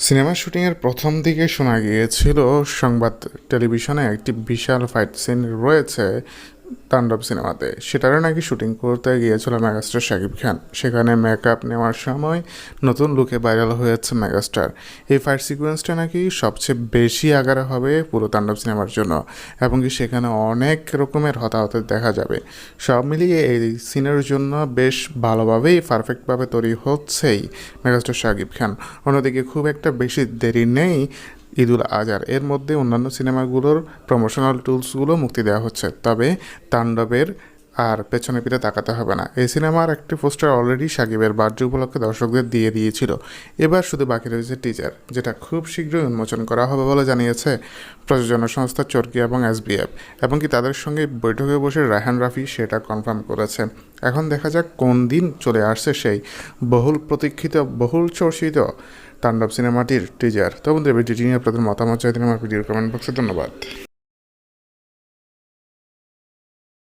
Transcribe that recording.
Cinema শুটিংয়ের প্রথম দিকে শোনা গিয়েছিল সংবাদ টেলিভিশনে একটি বিশাল ফাইট সিন রয়েছে তাণ্ডব সিনেমাতে। সেটারও নাকি শুটিং করতে গিয়েছিল মেগাস্টার শাকিব খান। সেখানে মেকআপ নেওয়ার সময় নতুন লুকে ভাইরাল হয়েছে মেগাস্টার। এই ফাইট সিকোয়েন্সটা নাকি সবচেয়ে বেশি আগারা হবে পুরো তাণ্ডব সিনেমার জন্য এবং কি সেখানে অনেক রকমের হতাহত দেখা যাবে। সব মিলিয়ে এই সিনের জন্য বেশ ভালোভাবেই পারফেক্টভাবে তৈরি হচ্ছেই মেগাস্টার শাকিব খান। অন্যদিকে খুব একটা বেশি দেরি নেই ঈদুল আজহার। এর মধ্যে অন্যান্য সিনেমাগুলোর প্রমোশনাল টুলসগুলো মুক্তি দেওয়া হচ্ছে। তবে তাণ্ডবের আর পেছনে পিঠে তাকাতে হবে না। এই সিনেমার একটি পোস্টার অলরেডি সাকিবের বার্থডে উপলক্ষে দর্শকদের দিয়ে দিয়েছিল। এবার শুধু বাকি রয়েছে টিজার যেটা খুব শীঘ্রই উন্মোচন করা হবে বলে জানিয়েছে প্রযোজনা সংস্থা চরকি এবং এসবিএফ। এবং কি তাদের সঙ্গে বৈঠকে বসে রায়হান রাফি সেটা কনফার্ম করেছে। এখন দেখা যাক কোন দিন চলে আসছে সেই বহুল প্রতীক্ষিত, বহুল চর্চিত তাণ্ডব সিনেমাটির টিজার তো বন্ধুরা, ভিডিওটি নিয়ে আপনাদের মতামত চাইতেন আমার ভিডিওর কমেন্ট বক্সে ধন্যবাদ।